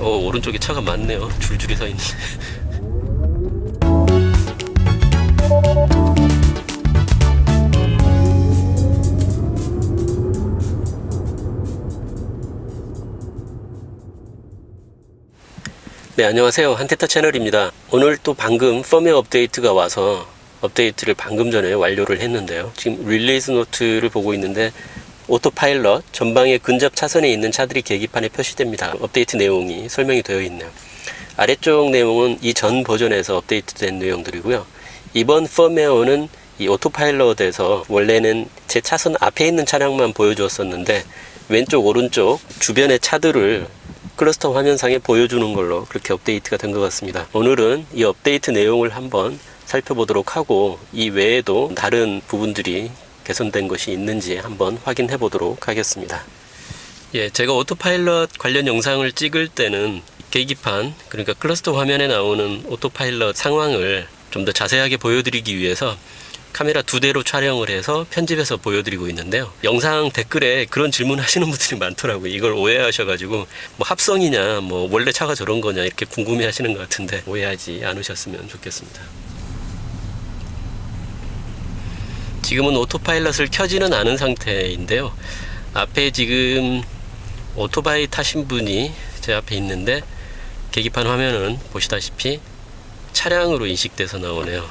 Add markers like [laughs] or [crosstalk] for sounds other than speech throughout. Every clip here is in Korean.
어, 오른쪽에 차가 많네요. 줄줄이 서 있네. 네, 안녕하세요. 한테타 채널입니다. 오늘 또 방금 펌웨어 업데이트가 와서 업데이트를 방금 전에 완료를 했는데요. 지금 릴리즈 노트를 보고 있는데 오토파일럿 전방의 근접 차선에 있는 차들이 계기판에 표시됩니다. 업데이트 내용이 설명이 되어 있네요. 아래쪽 내용은 이 전 버전에서 업데이트된 내용들이고요. 이번 펌웨어는 이 오토파일럿에서 원래는 제 차선 앞에 있는 차량만 보여주었었는데 왼쪽 오른쪽 주변의 차들을 클러스터 화면상에 보여주는 걸로 그렇게 업데이트가 된 것 같습니다. 오늘은 이 업데이트 내용을 한번 살펴보도록 하고 이 외에도 다른 부분들이 개선된 것이 있는지 한번 확인해 보도록 하겠습니다. 예, 제가 오토파일럿 관련 영상을 찍을 때는 계기판, 그러니까 클러스터 화면에 나오는 오토파일럿 상황을 좀 더 자세하게 보여드리기 위해서 카메라 두 대로 촬영을 해서 편집해서 보여드리고 있는데요. 영상 댓글에 그런 질문 하시는 분들이 많더라고요. 이걸 오해하셔가지고 뭐 합성이냐, 뭐 원래 차가 저런 거냐 이렇게 궁금해 하시는 것 같은데 오해하지 않으셨으면 좋겠습니다. 지금은 오토파일럿을 켜지는 않은 상태인데요. 앞에 지금 오토바이 타신 분이 제 앞에 있는데 계기판 화면은 보시다시피 차량으로 인식돼서 나오네요.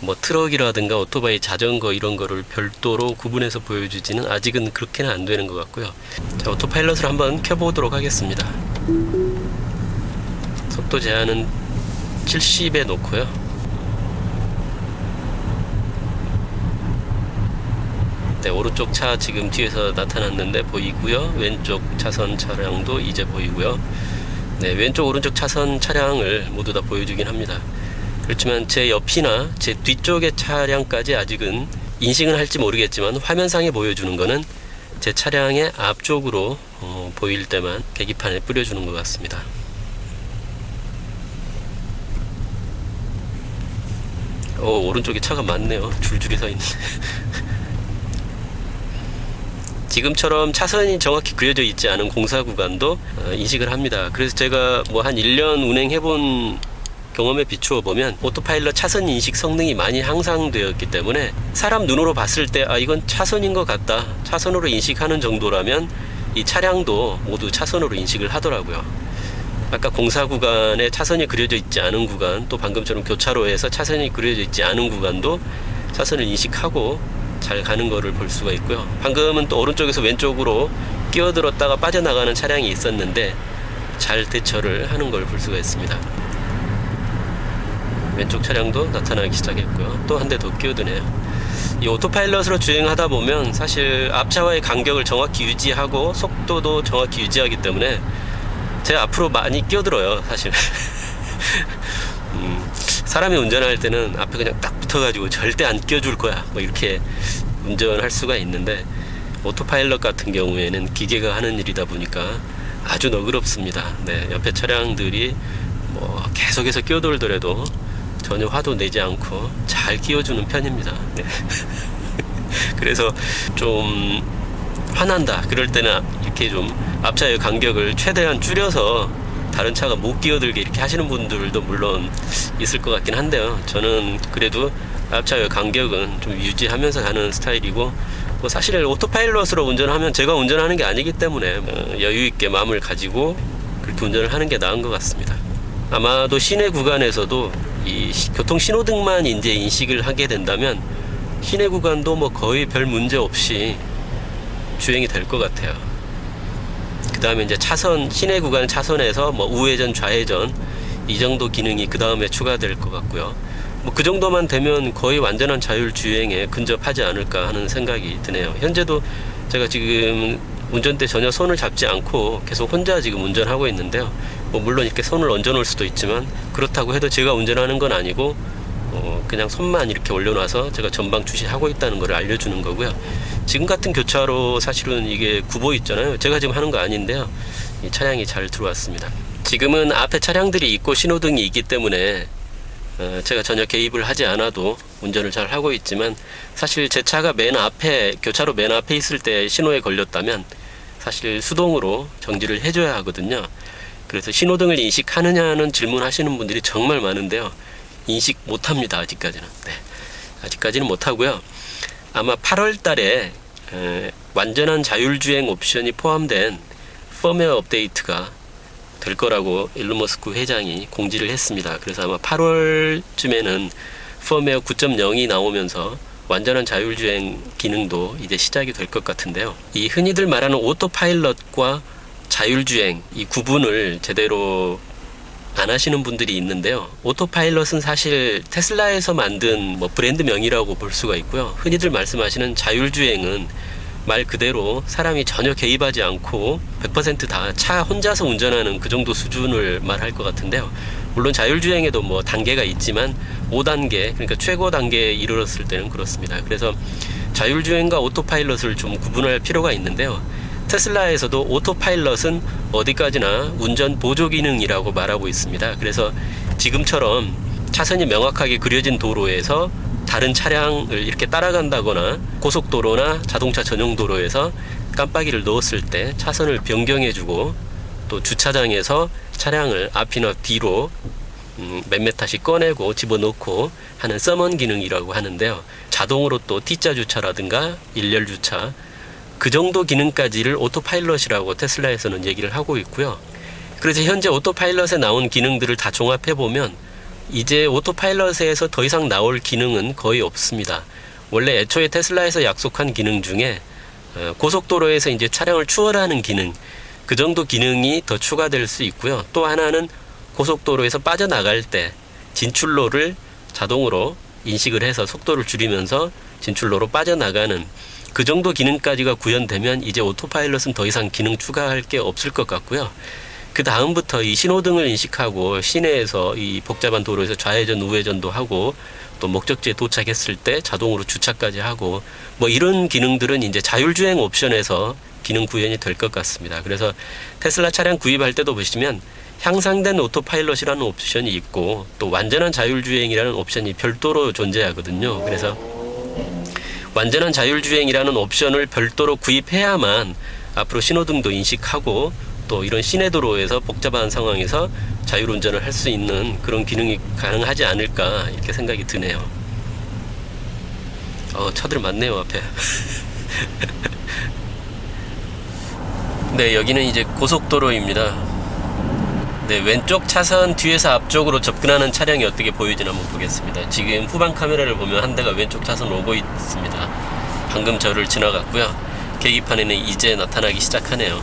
뭐 트럭이라든가 오토바이, 자전거 이런 거를 별도로 구분해서 보여주지는 아직은 그렇게는 안 되는 것 같고요. 자, 오토파일럿을 한번 켜보도록 하겠습니다. 속도 제한은 70에 놓고요. 네, 오른쪽 차 지금 뒤에서 나타났는데 보이고요. 왼쪽 차선 차량도 이제 보이고요. 네, 왼쪽 오른쪽 차선 차량을 모두 다 보여주긴 합니다. 그렇지만 제 옆이나 제 뒤쪽의 차량까지 아직은 인식은 할지 모르겠지만 화면상에 보여주는 거는 제 차량의 앞쪽으로 어, 보일 때만 계기판에 뿌려주는 것 같습니다. 어, 오른쪽에 차가 많네요. 줄줄이 서 있네. [laughs] 지금처럼 차선이 정확히 그려져 있지 않은 공사 구간도 어, 인식을 합니다. 그래서 제가 뭐 한 1년 운행해본 경험에 비추어 보면 오토파일럿 차선 인식 성능이 많이 향상되었기 때문에 사람 눈으로 봤을 때 아 이건 차선인 것 같다 차선으로 인식하는 정도라면 이 차량도 모두 차선으로 인식을 하더라고요. 아까 공사 구간에 차선이 그려져 있지 않은 구간 또 방금처럼 교차로에서 차선이 그려져 있지 않은 구간도 차선을 인식하고 잘 가는 거를 볼 수가 있고요. 방금은 또 오른쪽에서 왼쪽으로 끼어들었다가 빠져나가는 차량이 있었는데 잘 대처를 하는 걸 볼 수가 있습니다. 왼쪽 차량도 나타나기 시작했고요. 또 한 대 더 끼어드네요. 이 오토파일럿으로 주행하다 보면 사실 앞차와의 간격을 정확히 유지하고 속도도 정확히 유지하기 때문에 제 앞으로 많이 끼어들어요, 사실. [laughs] 음, 사람이 운전할 때는 앞에 그냥 딱 붙어가지고 절대 안 끼워줄 거야. 뭐 이렇게 운전할 수가 있는데 오토파일럿 같은 경우에는 기계가 하는 일이다 보니까 아주 너그럽습니다. 네, 옆에 차량들이 뭐 계속해서 끼어들더라도 전혀 화도 내지 않고 잘 끼워주는 편입니다. 네. [laughs] 그래서 좀 화난다. 그럴 때는 이렇게 좀 앞차의 간격을 최대한 줄여서 다른 차가 못 끼어들게 이렇게 하시는 분들도 물론 있을 것 같긴 한데요. 저는 그래도 앞차의 간격은 좀 유지하면서 가는 스타일이고 뭐 사실 오토파일럿으로 운전하면 제가 운전하는 게 아니기 때문에 어, 여유 있게 마음을 가지고 그렇게 운전을 하는 게 나은 것 같습니다. 아마도 시내 구간에서도 이 시- 교통 신호등만 이제 인식을 하게 된다면 시내 구간도 뭐 거의 별 문제 없이 주행이 될 것 같아요. 그 다음에 이제 차선, 시내 구간 차선에서 뭐 우회전, 좌회전 이 정도 기능이 그 다음에 추가될 것 같고요. 뭐 그 정도만 되면 거의 완전한 자율 주행에 근접하지 않을까 하는 생각이 드네요. 현재도 제가 지금 운전대 전혀 손을 잡지 않고 계속 혼자 지금 운전하고 있는데요. 뭐 물론 이렇게 손을 얹어 놓을 수도 있지만 그렇다고 해도 제가 운전하는 건 아니고 어, 그냥 손만 이렇게 올려놔서 제가 전방 주시하고 있다는 걸 알려주는 거고요. 지금 같은 교차로 사실은 이게 구보 있잖아요. 제가 지금 하는 거 아닌데요. 이 차량이 잘 들어왔습니다. 지금은 앞에 차량들이 있고 신호등이 있기 때문에 어, 제가 전혀 개입을 하지 않아도 운전을 잘 하고 있지만 사실 제 차가 맨 앞에 교차로 맨 앞에 있을 때 신호에 걸렸다면 사실 수동으로 정지를 해줘야 하거든요. 그래서 신호등을 인식하느냐는 질문하시는 분들이 정말 많은데요. 인식 못합니다. 아직까지는. 네. 아직까지는 못하고요. 아마 8월 달에 에, 완전한 자율주행 옵션이 포함된 펌웨어 업데이트가 될 거라고 일론 머스크 회장이 공지를 했습니다. 그래서 아마 8월쯤에는 펌웨어 9.0이 나오면서 완전한 자율주행 기능도 이제 시작이 될 것 같은데요. 이 흔히들 말하는 오토파일럿과 자율주행 이 구분을 제대로 안 하시는 분들이 있는데요. 오토파일럿은 사실 테슬라에서 만든 뭐 브랜드 명이라고 볼 수가 있고요. 흔히들 말씀하시는 자율주행은 말 그대로 사람이 전혀 개입하지 않고 100%다 차 혼자서 운전하는 그 정도 수준을 말할 것 같은데요. 물론 자율주행에도 뭐 단계가 있지만 5단계 그러니까 최고 단계에 이르렀을 때는 그렇습니다. 그래서 자율주행과 오토파일럿을 좀 구분할 필요가 있는데요. 테슬라에서도 오토파일럿은 어디까지나 운전 보조 기능이라고 말하고 있습니다. 그래서 지금처럼 차선이 명확하게 그려진 도로에서 다른 차량을 이렇게 따라간다거나 고속도로나 자동차 전용 도로에서 깜빡이를 넣었을 때 차선을 변경해주고 또 주차장에서 차량을 앞이나 뒤로 음, 몇 메타씩 꺼내고 집어넣고 하는 서먼 기능이라고 하는데요. 자동으로 또 T자 주차라든가 일렬 주차 그 정도 기능까지를 오토파일럿이라고 테슬라에서는 얘기를 하고 있고요. 그래서 현재 오토파일럿에 나온 기능들을 다 종합해 보면 이제 오토파일럿에서 더 이상 나올 기능은 거의 없습니다. 원래 애초에 테슬라에서 약속한 기능 중에 어, 고속도로에서 이제 차량을 추월하는 기능 그 정도 기능이 더 추가될 수 있고요. 또 하나는 고속도로에서 빠져나갈 때 진출로를 자동으로 인식을 해서 속도를 줄이면서 진출로로 빠져나가는 그 정도 기능까지가 구현되면 이제 오토파일럿은 더 이상 기능 추가할 게 없을 것 같고요. 그 다음부터 이 신호등을 인식하고 시내에서 이 복잡한 도로에서 좌회전 우회전도 하고 또 목적지에 도착했을 때 자동으로 주차까지 하고 뭐 이런 기능들은 이제 자율주행 옵션에서 기능 구현이 될 것 같습니다. 그래서 테슬라 차량 구입할 때도 보시면 향상된 오토파일럿이라는 옵션이 있고 또 완전한 자율주행이라는 옵션이 별도로 존재하거든요. 그래서 완전한 자율주행이라는 옵션을 별도로 구입해야만 앞으로 신호등도 인식하고 또 이런 시내 도로에서 복잡한 상황에서 자율운전을 할 수 있는 그런 기능이 가능하지 않을까 이렇게 생각이 드네요. 어, 차들 많네요 앞에. [laughs] 네, 여기는 이제 고속도로입니다. 네, 왼쪽 차선 뒤에서 앞쪽으로 접근하는 차량이 어떻게 보이지나 한번 보겠습니다. 지금 후방 카메라를 보면 한 대가 왼쪽 차선 오고 있습니다. 방금 저를 지나갔고요. 계기판에는 이제 나타나기 시작하네요.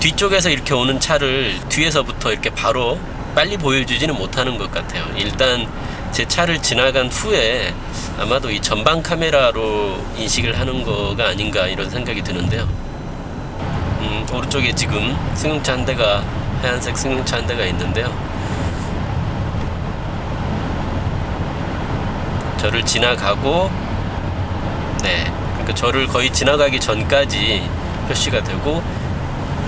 뒤쪽에서 이렇게 오는 차를 뒤에서부터 이렇게 바로 빨리 보여주지는 못하는 것 같아요. 일단 제 차를 지나간 후에 아마도 이 전방 카메라로 인식을 하는 거가 아닌가 이런 생각이 드는데요. 음, 오른쪽에 지금 승용차 한 대가 하얀색 승용차 한 대가 있는데요. 저를 지나가고 네, 그러니까 저를 거의 지나가기 전까지 표시가 되고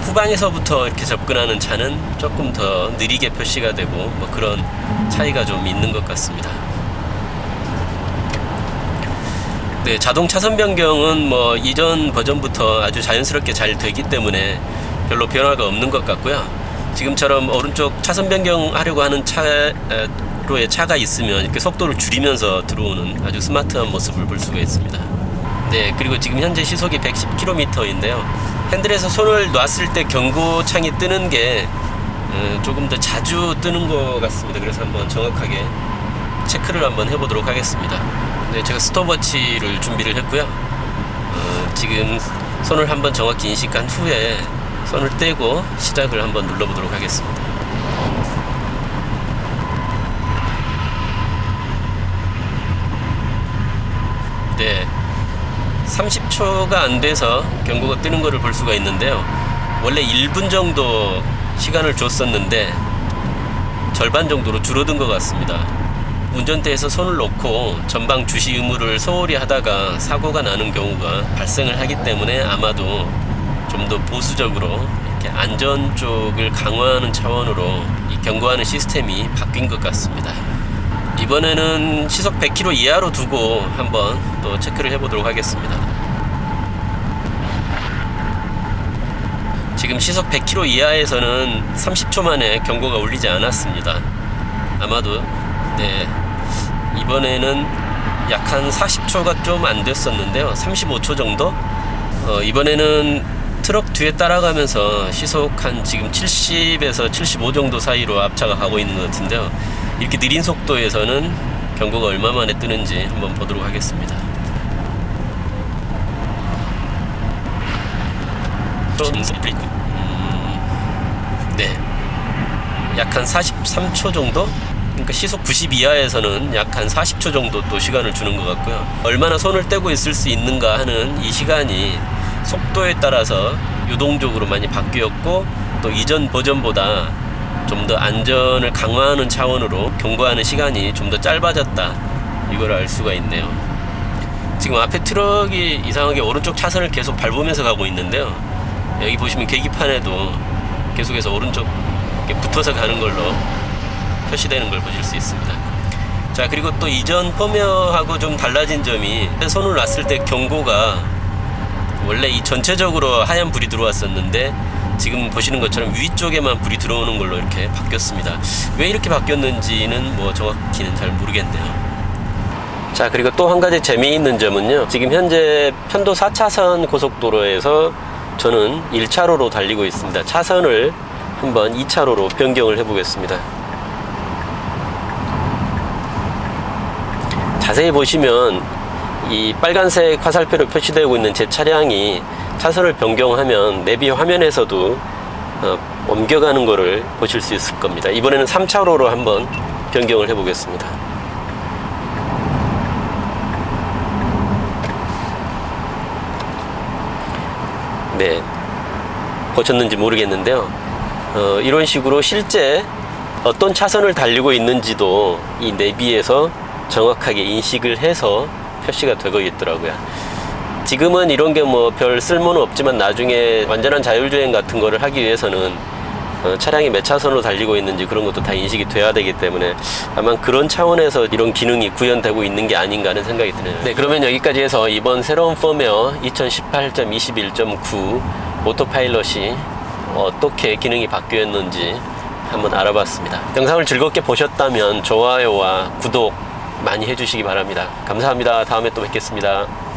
후방에서부터 이렇게 접근하는 차는 조금 더 느리게 표시가 되고 뭐 그런 차이가 좀 있는 것 같습니다. 네, 자동 차선 변경은 뭐 이전 버전부터 아주 자연스럽게 잘 되기 때문에 별로 변화가 없는 것 같고요. 지금처럼 오른쪽 차선 변경하려고 하는 차로의 차가 있으면 이렇게 속도를 줄이면서 들어오는 아주 스마트한 모습을 볼 수가 있습니다. 네, 그리고 지금 현재 시속이 110km인데요. 핸들에서 손을 놨을 때 경고창이 뜨는 게 어, 조금 더 자주 뜨는 것 같습니다. 그래서 한번 정확하게 체크를 한번 해보도록 하겠습니다. 네, 제가 스톱워치를 준비를 했고요. 어, 지금 손을 한번 정확히 인식한 후에 손을 떼고 시작을 한번 눌러보도록 하겠습니다. 네. 30초가 안 돼서 경고가 뜨는 것을 볼 수가 있는데요. 원래 1분 정도 시간을 줬었는데 절반 정도로 줄어든 것 같습니다. 운전대에서 손을 놓고 전방 주시 의무를 소홀히 하다가 사고가 나는 경우가 발생을 하기 때문에 아마도 좀 더 보수적으로 이렇게 안전 쪽을 강화하는 차원으로 이 경고하는 시스템이 바뀐 것 같습니다. 이번에는 시속 100km 이하로 두고 한번 또 체크를 해보도록 하겠습니다. 지금 시속 100km 이하에서는 30초 만에 경고가 울리지 않았습니다. 아마도 네 이번에는 약 한 40초가 좀 안 됐었는데요. 35초 정도. 어, 이번에는 트럭 뒤에 따라가면서 시속 한 지금 70에서 75 정도 사이로 앞차가 가고 있는 것 같은데요. 이렇게 느린 속도에서는 경고가 얼마 만에 뜨는지 한번 보도록 하겠습니다. 음, 네. 약 한 43초 정도? 그러니까 시속 90 이하에서는 약 한 40초 정도 또 시간을 주는 것 같고요. 얼마나 손을 떼고 있을 수 있는가 하는 이 시간이 속도에 따라서 유동적으로 많이 바뀌었고 또 이전 버전보다 좀 더 안전을 강화하는 차원으로 경고하는 시간이 좀 더 짧아졌다. 이걸 알 수가 있네요. 지금 앞에 트럭이 이상하게 오른쪽 차선을 계속 밟으면서 가고 있는데요. 여기 보시면 계기판에도 계속해서 오른쪽 붙어서 가는 걸로 표시되는 걸 보실 수 있습니다. 자 그리고 또 이전 포매하고 좀 달라진 점이 손을 놨을 때 경고가 원래 이 전체적으로 하얀 불이 들어왔었는데 지금 보시는 것처럼 위쪽에만 불이 들어오는 걸로 이렇게 바뀌었습니다. 왜 이렇게 바뀌었는지는 뭐 정확히는 잘 모르겠네요. 자 그리고 또 한 가지 재미있는 점은요 지금 현재 편도 4차선 고속도로에서 저는 1차로로 달리고 있습니다 차선을 한번 2차로로 변경을 해 보겠습니다 자세히 보시면 이 빨간색 화살표로 표시되고 있는 제 차량이 차선을 변경하면 내비 화면에서도 어, 옮겨가는 것을 보실 수 있을 겁니다. 이번에는 3차로로 한번 변경을 해 보겠습니다. 네, 보셨는지 모르겠는데요. 어, 이런 식으로 실제 어떤 차선을 달리고 있는지도 이 내비에서 정확하게 인식을 해서 표시가 되고 있더라고요. 지금은 이런 게 뭐 별 쓸모는 없지만 나중에 완전한 자율주행 같은 거를 하기 위해서는 어, 차량이 몇 차선으로 달리고 있는지 그런 것도 다 인식이 돼야 되기 때문에 아마 그런 차원에서 이런 기능이 구현되고 있는 게 아닌가 하는 생각이 드네요. 네, 그러면 여기까지 해서 이번 새로운 펌웨어 2018.21.9 오토파일럿이 어떻게 기능이 바뀌었는지 한번 알아봤습니다. 영상을 즐겁게 보셨다면 좋아요와 구독 많이 해주시기 바랍니다. 감사합니다. 다음에 또 뵙겠습니다.